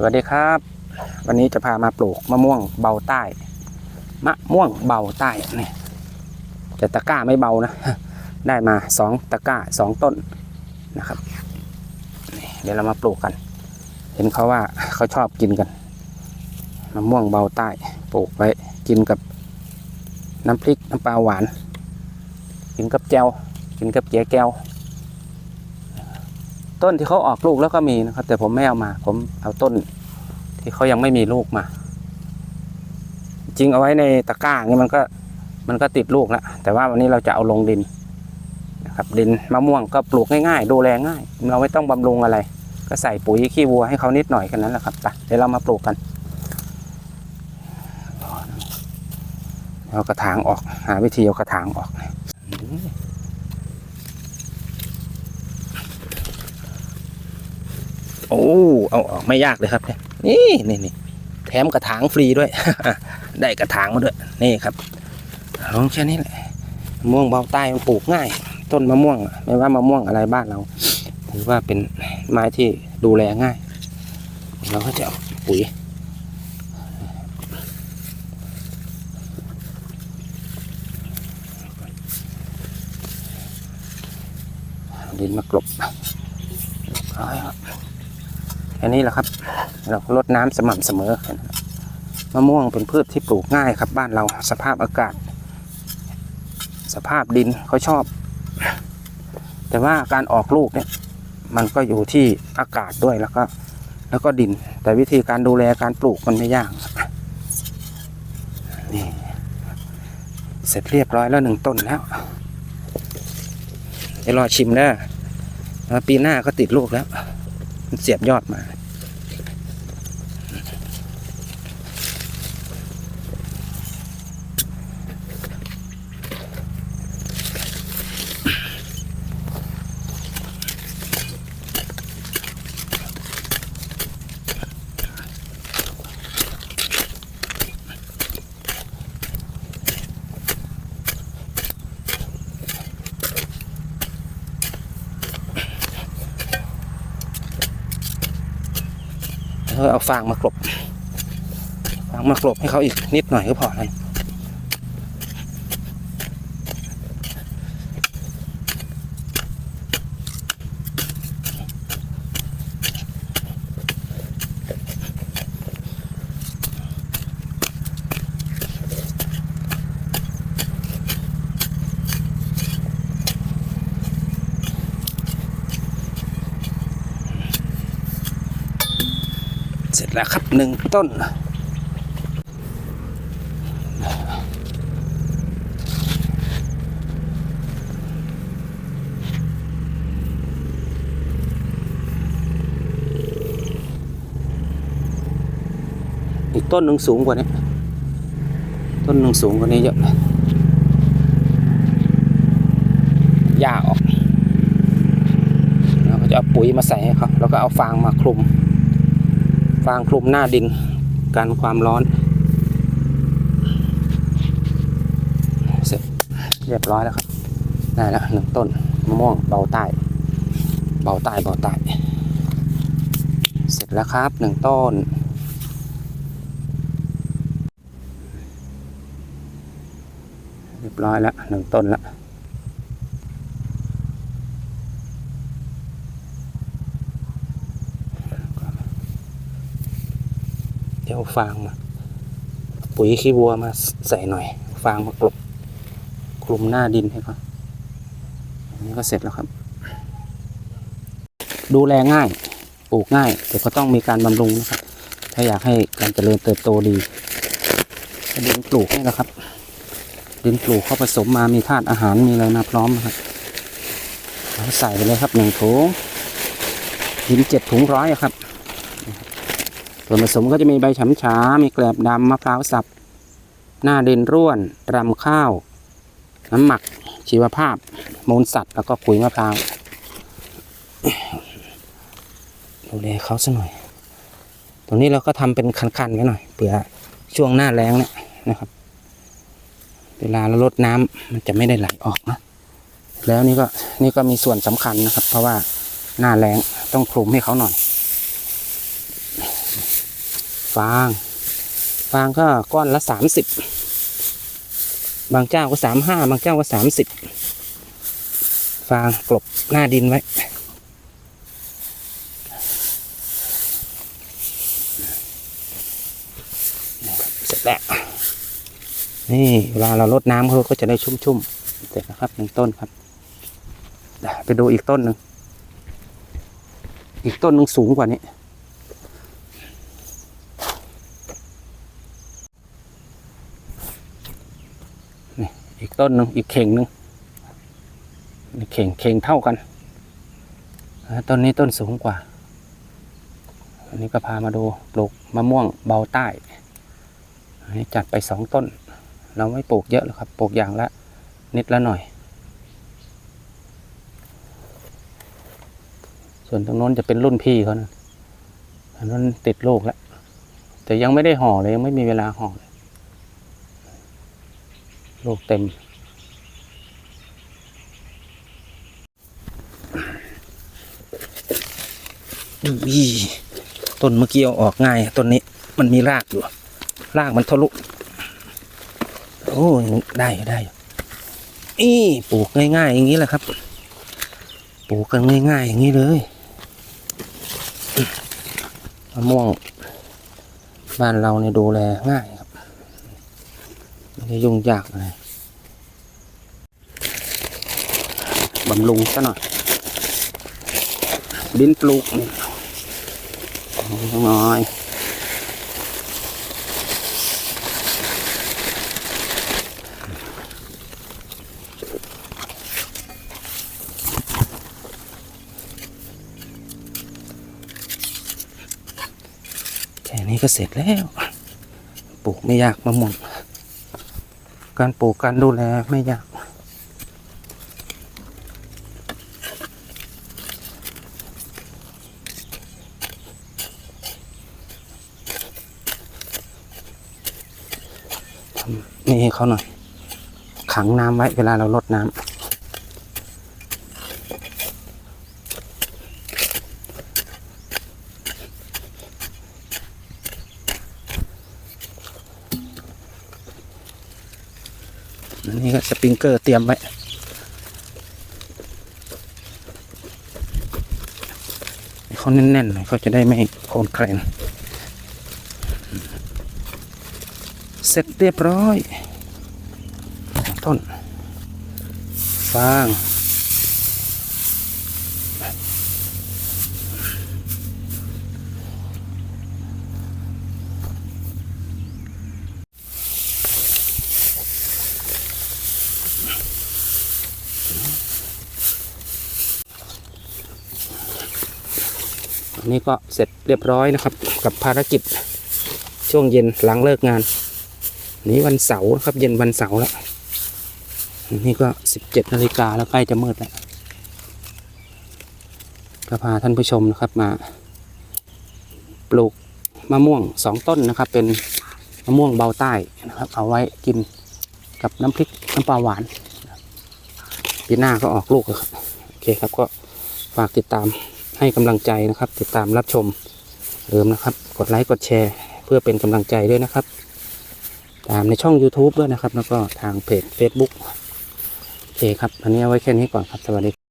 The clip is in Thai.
สวัสดีครับ วันนี้จะพามาปลูกมะม่วงเบาใต้ มะม่วงเบาใต้นี่แต่ตะกร้าไม่เบานะ ได้มาสองตะกร้าสองต้นนะครับเดี๋ยวเรามาปลูกกัน เห็นเขาว่าเขาชอบกินกันมะม่วงเบาใต้ปลูกไว้กินกับน้ำพริกน้ำปลาหวาน กินกับแจวกินกับเจียแก้ว ต้นที่เขาออกลูกแล้วก็มีนะครับ แต่ผมไม่เอามา ผมเอาต้น ที่เขายังไม่มีลูกมา จริงเอาไว้ในตะกร้างนี้มันก็มันก็ติดลูกแล้วแต่ว่าวันนี้เราจะเอาลงดินนะครับ ดินมะม่วงก็ปลูกง่ายๆ ดูแลง่าย เราไม่ต้องบำรุงอะไร ก็ใส่ปุ๋ยขี้วัวให้เขานิดหน่อยแค่นั้นแหละครับไปเดี๋ยวเรามาปลูกกันเอากระถางออก หาวิธีเอากระถางออก โอ้เอาออกไม่ยากเลยครับเนี่ยนี่นี่แถมกระถางฟรีด้วย ได้กระถางมาด้วยนี่ครับลองแค่นี้แหละมะม่วงเบาใต้มันปลูกง่าย ต้นมะม่วงไม่ว่ามะม่วงอะไรบ้านเราถือว่าเป็นไม้ที่ดูแลง่าย เราก็จะเอาปุ๋ยดินมากลบเอาให้ ครับแค่นี้แหละครับ เราก็รดน้ำสม่ำเสมอมะม่วงเป็นพืชที่ปลูกง่ายครับ บ้านเราสภาพอากาศ สภาพดินเขาชอบ แต่ว่าการออกลูกเนี่ยมันก็อยู่ที่อากาศด้วยแล้วก็แล้วก็ดิน แต่วิธีการดูแลการปลูกมันไม่ยากนี่เสร็จเรียบร้อยแล้วหนึ่งต้นแล้วเดี๋ยวรอชิมนะปีหน้าก็ติดลูกแล้ว เสียบยอดมา เอาฟางมากรบฟางมากรบให้เขาอีกนิดหน่อยก็พอแล้ว เสร็จแล้วครับหนึ่งต้น อีกต้นหนึ่งสูงกว่านี้ ต้นหนึ่งสูงกว่านี้เยอะเลยหญ้าออกแล้วก็จะเอาปุ๋ยมาใส่ให้เขาแล้วก็เอาฟางมาคลุม ฟางคลุมหน้าดินกันความร้อนเสร็จเรียบร้อยแล้วครับได้แล้วหนึ่งต้นมะม่วงเบาใต้ เบาใต้เบาใต้ เสร็จแล้วครับหนึ่งต้นเรียบร้อยแล้วหนึ่งต้นแล้ว ดี๋ยวเอาฟางมา ปุ๋ยขี้วัวมาใส่หน่อย ฟางมากลบคลุมหน้าดินให้เขาอันนี้ก็เสร็จแล้วครับ ดูแลง่ายปลูกง่าย แต่ก็ต้องมีการบำรุงนะครับ ถ้าอยากให้การเจริญเติบโตดีดินปลูกนี่แหละครับ ดินปลูกเขาผสมมามีธาตุอาหารมีอะไรมาพร้อมนะครับใส่ไปเลยครับหนึ่งถุงดินเจ็ดถุงร้อยอะครับ ส่วนผสมก็จะมีใบฉ่ำฉามีแกลบดำมะพร้าวสับ หน้าดินร่วน รำข้าว น้ำหมัก ชีวภาพ มูลสัตว์ แล้วก็ปุ๋ยมะพร้าว ดูแลเขาสักหน่อย ตรงนี้เราก็ทำเป็นคันๆไว้หน่อย เผื่อช่วงหน้าแล้งเนี่ยนะครับ เวลาเราลดน้ำมันจะไม่ได้ไหลออกนะ แล้วนี่ก็นี่ก็มีส่วนสำคัญนะครับ เพราะว่าหน้าแล้งต้องคลุมให้เขาหน่อย ฟาง ฟางก็ก้อนละสามสิบบางเจ้าก็สามห้าบางเจ้าก็สามสิบฟางกลบหน้าดินไว้เสร็จแล้วนี่เวลาเราลดน้ำเขาก็จะได้ชุ่มๆเสร็จแล้วครับหนึ่งต้นครับไปดูอีกต้นหนึ่งอีกต้นหนึ่งสูงกว่านี้ นี่อีกต้นหนึ่งอีกเข่งหนึ่งนี่เข่งเข่งเท่ากันต้นนี้ต้นสูงกว่า อันนี้ก็พามาดูปลูกมะม่วงเบาใต้นี้จัดไปสองต้น เราไม่ปลูกเยอะหรอกครับปลูกอย่างละนิดละหน่อย ส่วนตรงโน้นจะเป็นรุ่นพี่เขานะอันนั้นติดลูกแล้วแต่ยังไม่ได้ห่อเลยยังไม่มีเวลาห่อเลย ลูกเต็มอีต้นเมื่อกี้เอาออกง่ายต้นนี้มันมีรากอยู่ รากมันทะลุ โอ้ยได้ได้อีปลูกง่ายๆอย่างนี้แหละครับ ปลูกกันง่ายๆอย่างนี้เลยมะม่วงบ้านเราเนี่ยดูแลง่าย ไม่ได้ยุ่งยากอะไรบำรุงซะหน่อยดินปลูกนี่น้อยแค่นี้ก็เสร็จแล้ว ปลูกไม่ยากมะม่วง การปลูกการดูแลไม่ยาก นี่เขาหน่อย ขังน้ำไว้เวลาเราลดน้ำ นนี้ก็สปริงเกอร์เตรียมไว้เขาแน่นๆหน่อยเขาจะได้ไม่โคลนแคลนเสร็จเรียบร้อย ต้น ฟาง นนี้ก็เสร็จเรียบร้อยนะครับ กับภารกิจช่วงเย็นหลังเลิกงาน นี้วันเสาร์ครับเย็นวันเสาร์แล้วนี่ก็สิบเจ็ดนาฬิกาแล้วใกล้จะมืดแล้วก็พาท่านผู้ชมนะครับมา ปลูกมะม่วงสองต้นนะครับ เป็นมะม่วงเบาใต้นะครับ เอาไว้กินกับน้ำพริกน้ำปลาหวานปีหน้าก็ออกลูกแล้วครับโอเคครับก็ฝากติดตาม ให้กำลังใจนะครับ ติดตามรับชมเอิมนะครับ กดไลค์กดแชร์ เพื่อเป็นกำลังใจด้วยนะครับ ตามในช่อง YouTube ด้วยนะครับ แล้วก็ทางเพจ Facebook โอเคครับอันนี้เอาไว้แค่นี้ก่อนครับสวัสดี